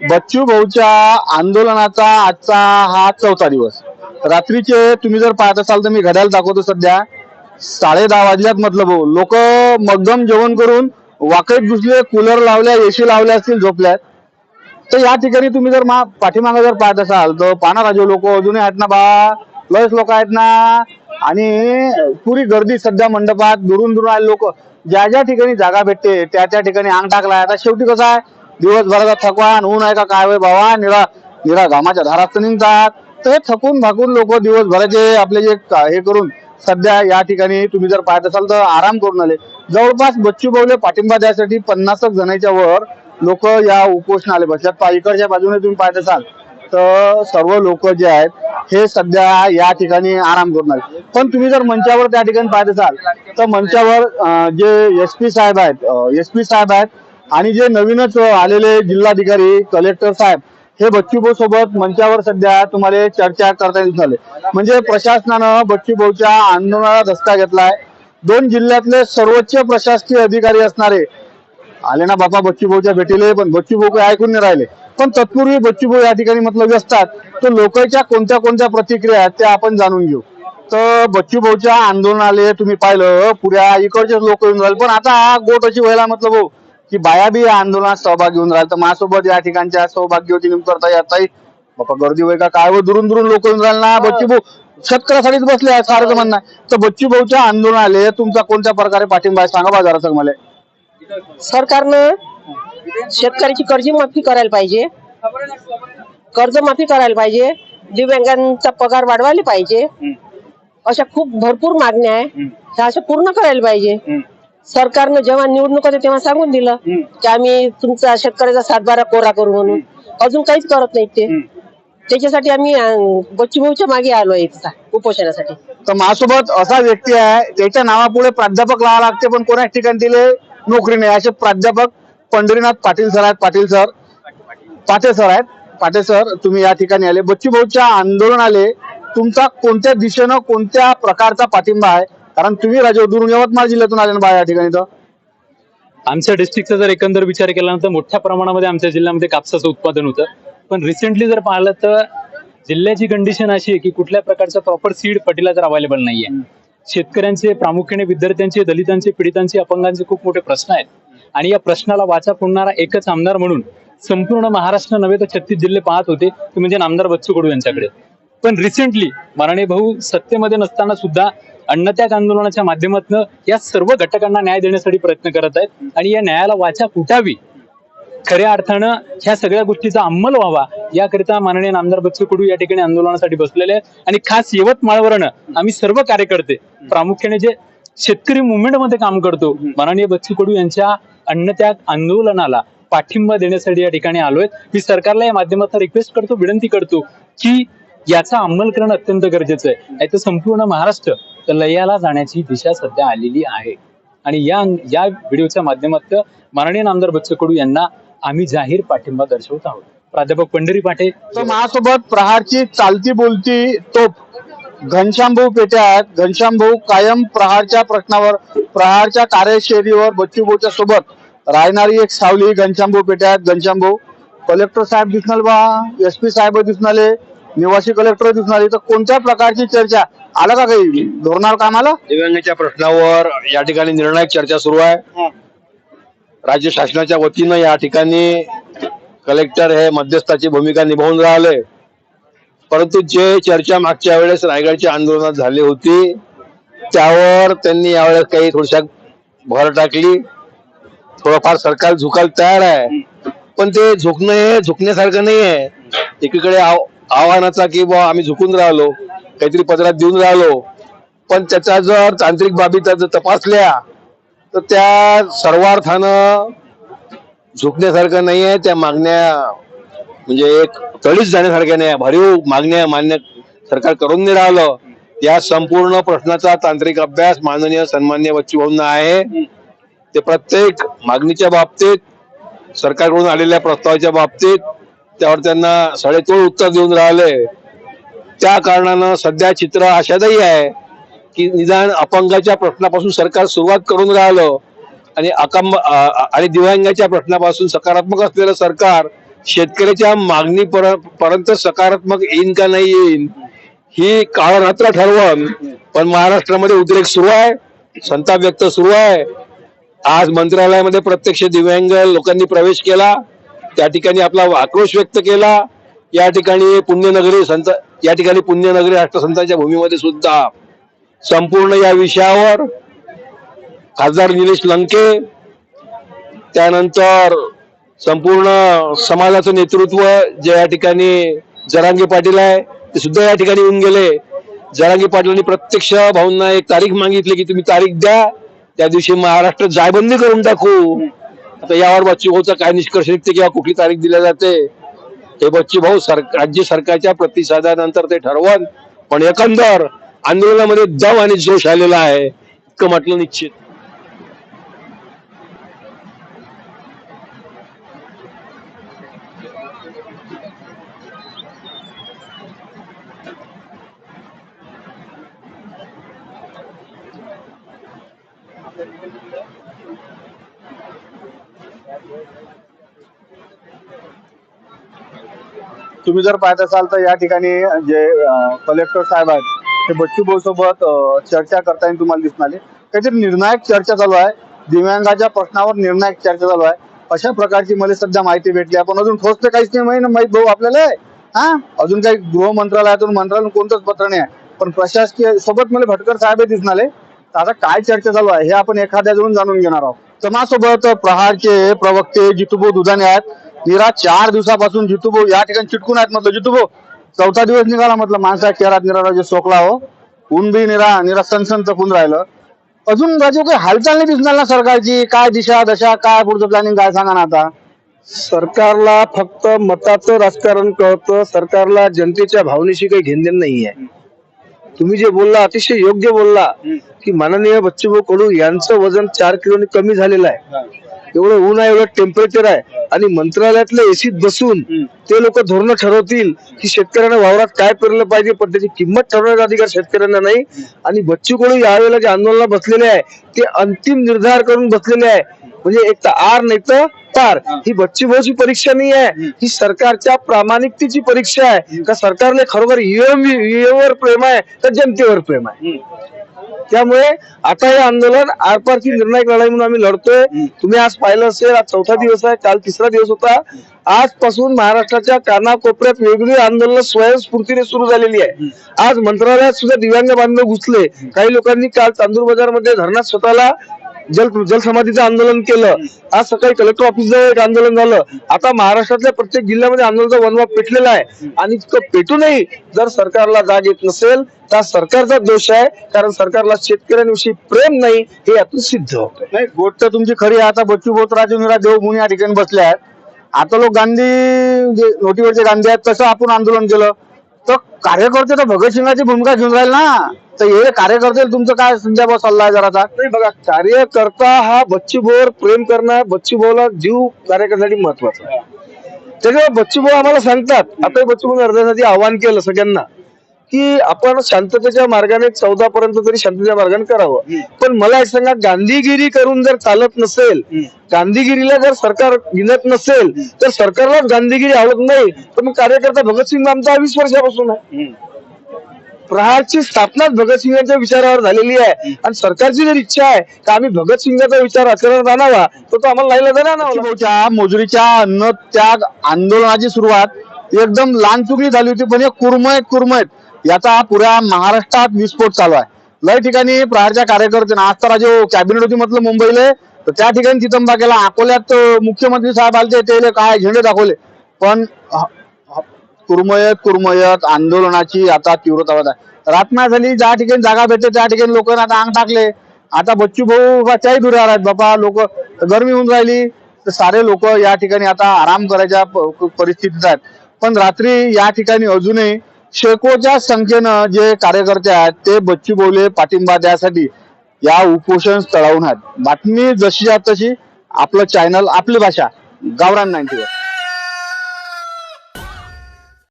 बच्चू भाऊच्या आंदोलनाचा आजचा हा चौथा दिवस. रात्रीचे तुम्ही जर पाहत असाल तर मी घड्याला दाखवतो सध्या. साडे दहा वाजल्यात म्हटलं भाऊ. लोक मग्गम जेवण करून वाकईत घुसले कूलर लावल्या एसी लावल्या असतील झोपल्यात. तर या ठिकाणी तुम्ही जर मा पाठीमागे जर पाहत असाल तर पाना राजे लोक अजूनही आहेत ना बा लयच लोक आहेत ना. आणि पुरी गर्दी सध्या मंडपात दुरून दुरून आले लोक. ज्या ज्या ठिकाणी जागा भेटते त्या त्या ठिकाणी अंग टाकलाय. आता शेवटी कसं आहे दिवसभराचा थकवान ऊन आहे का काय होय बाबा? निरा निरा घामाच्या धारात निघतात. तर हे थकून भाकून लोक दिवसभराचे आपले जे का- हे करून सध्या या ठिकाणी तुम्ही जर पाहत असाल तर आराम करून आले. जवळपास बच्चू बावले पाठिंबा द्यासाठी पन्नास जणांच्या वर लोक या उपोषणाले बसल्यात इकडच्या बाजूने तुम्ही पाहत असाल तर सर्व लोक जे आहेत हे सध्या या ठिकाणी आराम करून आले. पण तुम्ही जर मंचावर त्या ठिकाणी पाहत असाल तर मंचावर जे एस पी साहेब आहेत एस पी साहेब आहेत आणि जे नवीनच आलेले जिल्हाधिकारी कलेक्टर साहेब हे बच्चू भाऊ सोबत मंचावर सध्या तुम्हाला चर्चा करता दिसून आले म्हणजे प्रशासनानं बच्चू भाऊच्या आंदोलनाला धसका घेतलाय. दोन जिल्ह्यातले सर्वोच्च प्रशासकीय अधिकारी असणारे आले ना बाबा बच्चू भाऊच्या भेटीले पण बच्चू भाऊ काही ऐकून नाही राहिले. पण तत्पूर्वी बच्चू भाऊ या ठिकाणी मतलब असतात तर लोकांच्या कोणत्या कोणत्या प्रतिक्रिया आहेत त्या आपण जाणून घेऊ. तर बच्चू भाऊच्या आंदोलनाले तुम्ही पाहिलं पुऱ्या इकडचे लोक येऊन राहिले. पण आता गोट अशी व्हायला मतलब भाऊ की बाया बी या आंदोलनात सहभाग घेऊन राहिले तर माझ्यासोबत या ठिकाणच्या सौभाग्यवती करता येताही बाबा गर्दी का? काय होय? दुरून दुरून लोक येऊन राहिले ना बच्चू भाऊ शेतकऱ्यासाठीच बसले आहे सारखं म्हणणं आहे. तर बच्चू भाऊच्या आंदोलनाले तुमचा कोणत्या प्रकारे पाठिंबा आहे? सांगा बा जरा सांग मला. सरकारनं शेतकऱ्याची कर्जमाफी करायला पाहिजे. कर्जमाफी करायला पाहिजे. दिव्यांगांचा पगार वाढवायला पाहिजे. अशा खूप भरपूर मागण्या आहे. ह्या अशा पूर्ण करायला पाहिजे. सरकारनं जेव्हा निवडणूक होते तेव्हा सांगून दिलं की आम्ही तुमचा शेतकऱ्याचा सातबारा कोरा करू म्हणून. अजून काहीच करत नाहीत ते. त्याच्यासाठी आम्ही अं, बच्चू भाऊच्या मागे आलो आहे उपोषणासाठी. तर माझ्यासोबत असा व्यक्ती आहे त्याच्या नावापुढे प्राध्यापक लावा लागते पण कोणाच ठिकाणी दिले नोकरी नाही. असे प्राध्यापक पंढरीनाथ पाटील सर आहेत. पाटील सर पाटे सर आहेत. पाटे सर तुम्ही या ठिकाणी आले. बच्चू भाऊच्या आंदोलनाले तुमचा कोणत्या दिशेनं कोणत्या प्रकारचा पाठिंबा आहे? कारण तुम्ही राजे दुरून यवतमाळ जिल्ह्यातून आले ना बा या ठिकाणी तर? आमच्या डिस्ट्रिक्टचा जर एकंदर विचार केला तर मोठ्या प्रमाणामध्ये आमच्या जिल्ह्यामध्ये कापसाचं उत्पादन होतं. पण रिसेंटली जर पाहिलं तर जिल्ह्याची कंडिशन अशी आहे की कुठल्या प्रकारचं प्रॉपर सीड फर्टिलायझर अवेलेबल नाहीये. शेतकऱ्यांचे प्रामुख्याने विद्यार्थ्यांचे दलितांचे पीडितांचे अपंगांचे खूप मोठे प्रश्न आहेत. आणि या प्रश्नाला वाचा फोडणारा एकच आमदार म्हणून संपूर्ण महाराष्ट्र नव्हे तर छत्तीस जिल्हे पाहत होते ते म्हणजे नामदार बच्चू कडू यांच्याकडे. पण रिसेंटली माराणे भाऊ सत्तेमध्ये नसताना सुद्धा अन्नत्याग आंदोलनाच्या माध्यमातून या सर्व घटकांना न्याय देण्यासाठी प्रयत्न करत आहेत. आणि या न्यायाला वाचा फुटावी खऱ्या अर्थानं ह्या सगळ्या गोष्टीचा अंमल व्हावा याकरिता माननीय नामदार बच्चू कडू या ठिकाणी आंदोलनासाठी बसलेले आहेत. आणि खास यवतमाळवरनं आम्ही सर्व कार्यकर्ते प्रामुख्याने जे शेतकरी मुवमेंटमध्ये काम करतो माननीय बच्चू कडू यांच्या अन्नत्याग आंदोलनाला पाठिंबा देण्यासाठी या ठिकाणी आलोय. मी सरकारला या माध्यमातून रिक्वेस्ट करतो विनंती करतो की याचा अंमल करणं अत्यंत गरजेचं आहे. नाही तर संपूर्ण महाराष्ट्र लयाला जाण्याची दिशा सध्या आलेली आहे. आणि या या व्हिडिओच्या माध्यमातून माननीय नामदार बच्चू कडू यांना आम्ही जाहीर पाठिंबा दर्शवत आहोत. प्राध्यापक पंढरी पाटे तर माझ्यासोबत प्रहारची चालती बोलती तोप घनश्याम भाऊ पेटे घनश्याम भाऊ कायम प्रहारच्या प्रश्नावर प्रहारच्या कार्यशैलीवर बच्चू भाऊच्या सोबत राहणारी एक सावली घनश्याम भाऊ पेटे घनश्याम भाऊ कलेक्टर साहेब दिसून बा एस पी साहेब दिसणारे निवासी कलेक्टर आले तर कोणत्या प्रकारची चर्चा? आलं का काही धोरणावर कामाला? दिव्यांगाच्या प्रश्नावर या ठिकाणी निर्णायक चर्चा सुरू आहे. राज्य शासनाच्या वतीनं या ठिकाणी कलेक्टर हे मध्यस्थाची भूमिका निभावून राहिले. परंतु जे चर्चा मागच्या वेळेस रायगडच्या आंदोलनात झाली होती त्यावर त्यांनी यावेळेस काही थोडशा भर टाकली. थोडंफार सरकार झुकायला तयार आहे. पण ते झुकणं हे झुकण्यासारखं नाही आहे एकीकडे आव्हानाचा की बुवा आम्ही झुकून राहिलो काहीतरी पदरात देऊन राहिलो. पण त्याचा जर तांत्रिक बाबी त्या जर तपासल्या तर त्या सर्वार्थानं झुकण्यासारखं नाही आहे त्या मागण्या म्हणजे एक तळीच जाण्यासारख्या नाही भरीव मागण्या मान्य सरकार करून नाही राहिलं. या संपूर्ण प्रश्नाचा तांत्रिक अभ्यास माननीय सन्मान्य बच्चू भाऊंना आहे. ते प्रत्येक मागणीच्या बाबतीत सरकारकडून आलेल्या प्रस्तावाच्या बाबतीत त्यावर त्यांना सडेतोड उत्तर देऊन राहिले. त्या कारणानं सध्या चित्र आशादायी आहे की निदान अपंगाच्या प्रश्नापासून सरकार सुरुवात करून राहिलं आणि अकंब आणि दिव्यांगाच्या प्रश्नापासून सकारात्मक असलेलं सरकार शेतकऱ्याच्या मागणी पर- पर्यंत सकारात्मक येईन का नाही येईन ही काळरात्र ठरवण पण महाराष्ट्रामध्ये उद्रेक सुरू आहे संताप व्यक्त सुरू आहे. आज मंत्रालयामध्ये प्रत्यक्ष दिव्यांग लोकांनी प्रवेश केला. त्या ठिकाणी आपला आक्रोश व्यक्त केला. या ठिकाणी पुण्यनगरी संत या ठिकाणी पुण्यनगरी राष्ट्रसंतांच्या भूमीमध्ये सुद्धा संपूर्ण या विषयावर खासदार निलेश लंके त्यानंतर संपूर्ण समाजाचं नेतृत्व जे या ठिकाणी जरांगे पाटील आहे ते सुद्धा या ठिकाणी येऊन गेले. जरांगे पाटलांनी प्रत्यक्ष भाऊंना एक तारीख मागितली की तुम्ही तारीख द्या. त्या दिवशी महाराष्ट्र जायबंदी करून टाकू. आता यावर बच्ची भाऊचा काय निष्कर्ष निघते किंवा कुठली तारीख दिल्या जाते हे बच्ची भाऊ सर राज्य सरकारच्या प्रतिसादानंतर ते ठरवण पण एकंदर आंदोलनामध्ये दम आणि जोश आलेला आहे इतकं म्हटलं निश्चित. तुम्ही जर पाहत असाल तर या ठिकाणी जे कलेक्टर साहेब आहेत ते बच्चू भाऊ सोबत चर्चा करताना तुम्हाला दिसून आली. काहीतरी निर्णायक चर्चा चालू आहे. दिव्यांगाच्या प्रश्नावर निर्णायक चर्चा चालू आहे. अशा प्रकारची मला सध्या माहिती भेटली. आपण अजून ठोस तर काहीच नाही माहिती माहीत भाऊ आपल्याला हा? अजून काही गृह मंत्रालयातून मंत्रालयातून कोणतंच पत्र नाही आहे. पण प्रशासकीय सोबत मला भटकर साहेब दिसून आले. आता काय चर्चा चालू आहे हे आपण एखाद्याजवळून जाणून घेणार आहोत. तर प्रहारचे प्रवक्ते जितूभाऊ दुधाने आहेत. निरा चार दिवसापासून जितूभाऊ या ठिकाणी चिटकून आहेत म्हटलं जितूभाऊ चौथा दिवस निघाला म्हटलं माणसा केरात निरा राजे सोकला हो. ऊन बी निरा निरा सनसन चपून राहिलं. अजून राजू काही हालचाल नाही दिसणार ना सरकारची? काय दिशा दशा काय पुढचं प्लॅनिंग काय सांगा ना आता? सरकारला फक्त मताचं राजकारण कळतं. सरकारला जनतेच्या भावनेशी काही घेणं नाही आहे तुम्ही जे बोलला अतिशय योग्य बोलला की माननीय बच्चूभाऊ कडू यांचं वजन चार किलोने कमी झालेलं आहे. एवढं ऊन आहे एवढं टेम्परेचर आहे. आणि मंत्रालयातल्या एसीत बसून ते लोक धोरणं ठरवतील की शेतकऱ्यांना वावरात काय पेरलं पाहिजे पण त्याची किंमत ठरवण्याचा अधिकार शेतकऱ्यांना नाही. आणि बच्चू कडू यावेळेला जे आंदोलनाला बसलेले आहे ते अंतिम निर्धार करून बसलेले आहे. म्हणजे एक तर आर नाही तर पार ही. बच्ची भाऊची परीक्षा नाही आहे. ही सरकारच्या प्रामाणिकतेची परीक्षा आहे. का सरकारने खरोखर EM वर प्रेम आहे तर जनतेवर प्रेम आहे? त्यामुळे आता हे आंदोलन आरपारची निर्णायक लढाई म्हणून आम्ही लढतोय. तुम्ही आज पाहिलं असेल आज चौथा दिवस आहे. काल तिसरा दिवस होता. आजपासून महाराष्ट्राच्या कानाकोपऱ्यात वेगवेगळी आंदोलन स्वयंस्फूर्तीने सुरू झालेली आहे. आज मंत्रालयात सुद्धा दिव्यांग बांधव घुसले. काही लोकांनी काल चांदूर बाजारमध्ये धरणात स्वतःला जल जलसमाधीचं आंदोलन केलं. आज सकाळी कलेक्टर ऑफिसचं एक आंदोलन झालं. आता महाराष्ट्रातल्या प्रत्येक जिल्ह्यामध्ये आंदोलनाचा वनवा पेटलेला आहे. आणि इतकं पेटूनही जर सरकारला जाग येत नसेल तर सरकारचा दोष आहे. कारण सरकारला शेतकऱ्यांविषयी प्रेम नाही हे यातून सिद्ध होत नाही गोष्ट तुमची खरी आहे. आता बच्चू बोत राजू देवभूमी या ठिकाणी बसले आहेत. आता लोक गांधी जे नोटीवरचे गांधी आहेत तसं आपण आंदोलन केलं. तर कार्यकर्ते तर भगतसिंगाची भूमिका घेऊन राहील ना. तर हे कार्यकर्ते तुमचं काय सध्या बस सल्ला आहे जराचा नाही बघा कार्यकर्ता हा बच्चूभाऊवर प्रेम करणं बच्चूभाऊला जीव कार्यकर्त्यासाठी महत्त्वाचा आहे. त्याच्यामुळे बच्चूभाऊ आम्हाला सांगतात आता बच्चूभाऊ अर्ध्यासाठी आव्हान केलं सगळ्यांना की आपण शांततेच्या मार्गाने चौदा पर्यंत तरी शांततेच्या मार्गाने करावं. पण मला एक सांगा गांधीगिरी करून जर चालत नसेल गांधीगिरीला जर सरकार गिनत नसेल तर सरकारलाच गांधीगिरी आवडत नाही. तर मग कार्यकर्ता भगतसिंग आमचा वीस वर्षापासून आहे. प्रहारची स्थापना भगतसिंगांच्या विचारावर झालेली आहे. आणि सरकारची जर इच्छा आहे का आम्ही भगतसिंगाचा विचार आचरणात आणावा तर तो आम्हाला नाही. लागणार मोजरीच्या अन्न त्याग आंदोलनाची सुरुवात एकदम लहानचुकी झाली होती पण हे कुरमयत कुरमयत. याचा पुऱ्या महाराष्ट्रात विस्फोट चालू आहे. लय ठिकाणी प्रहारच्या कार्यकर्त्यांना आज तर जो कॅबिनेट होती म्हटलं मुंबईला तर त्या ठिकाणी तितंबा केला अकोल्यात मुख्यमंत्री साहेब आलते ते काय झेंडे दाखवले. पण कुरमयत कुरमयत आंदोलनाची आता तीव्रता वाढत आहे. रात्मा झाली ज्या ठिकाणी जागा भेटते त्या ठिकाणी लोक आता अंग टाकले. आता बच्चू भाऊ त्याही दुरावर आहेत बाबा लोक गरमी होऊन राहिली तर सारे लोक या ठिकाणी आता आराम करायच्या प- परिस्थितीत आहेत. पण रात्री या ठिकाणी अजूनही शेकोच्या संख्येनं जे कार्यकर्ते आहेत ते बच्चू भाऊले पाठिंबा द्यासाठी या उपोषण स्थळावून आहेत. बातमी जशी आहे तशी आपलं चॅनल आपली भाषा गावरान नाईन्टीवर